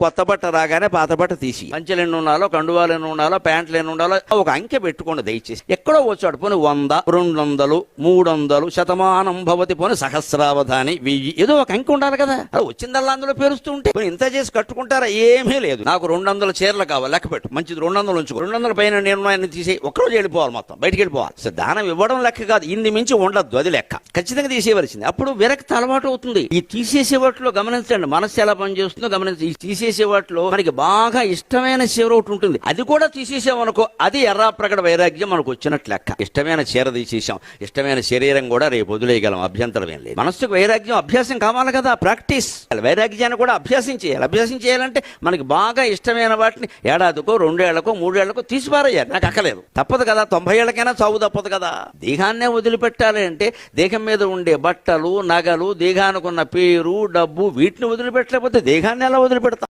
కొత్త బట్ట రాగానే పాత బట్ట తీసి. పంచెలు ఎన్ని ఉండాలో కండువాలు ఎన్ని ఉండాలో ప్యాంట్లు ఎన్ని ఉండాలో ఒక అంకె పెట్టుకోండి దయచేసి. ఎక్కడో వచ్చాడు పోనీ వంద రెండు వందలు మూడు వందలు శతమానం భవతి పోని సహస్రావధాని వెయ్యి ఏదో ఒక అంకె ఉండాలి కదా. అది వచ్చిందల్లా అందులో పేరుస్తూ ఉంటే. పోనీ ఇంత చేసి కట్టుకుంటారా? ఏమీ లేదు. నాకు రెండు వందల చీరలు కావాలి లెక్క పెట్టు. మంచిది రెండు వందలు ఉంచుకో. రెండు వందల పైన నేను ఆయన తీసి ఒక్కరోజు వెళ్ళిపోవాలి మొత్తం బయటికి వెళ్ళిపోవాలి. సో దానం ఇవ్వడం లెక్క కాదు. ఇంది మించి ఉండద్దు అది లెక్క. ఖచ్చితంగా తీసేయవలసింది. అప్పుడు విరక్త అలవాటు అవుతుంది. ఈ తీసేసే వాటిలో గమనించండి మనస్సు ఎలా పనిచేస్తుందో గమనించి తీసే తీసేసే వాటిలో మనకి బాగా ఇష్టమైన చీర ఒకటి ఉంటుంది. అది కూడా తీసేసామనుకో అది ఎర్రా ప్రకట వైరాగ్యం మనకు వచ్చినట్లు లెక్క. ఇష్టమైన చీర తీసేసాం. ఇష్టమైన శరీరం కూడా రేపు వదిలేయగలం. అభ్యంతరం ఏం లేదు. మనస్సుకు వైరాగ్యం అభ్యాసం కావాలి కదా. ప్రాక్టీస్. వైరాగ్యాన్ని కూడా అభ్యాసం చేయాలి. అభ్యాసం చేయాలంటే మనకి బాగా ఇష్టమైన వాటిని ఏడాదికో రెండేళ్ళకో మూడేళ్ళకో తీసిపారేయాలి. నాకు అక్కలేదు తప్పదు కదా. తొంభై ఏళ్ళకైనా చావు తప్పదు కదా. దేహాన్నే వదిలిపెట్టాలి అంటే దేహం మీద ఉండే బట్టలు నగలు దేహానికి ఉన్న పేరు డబ్బు వీటిని వదిలిపెట్టలేకపోతే దేహాన్ని ఎలా వదిలిపెడతాం?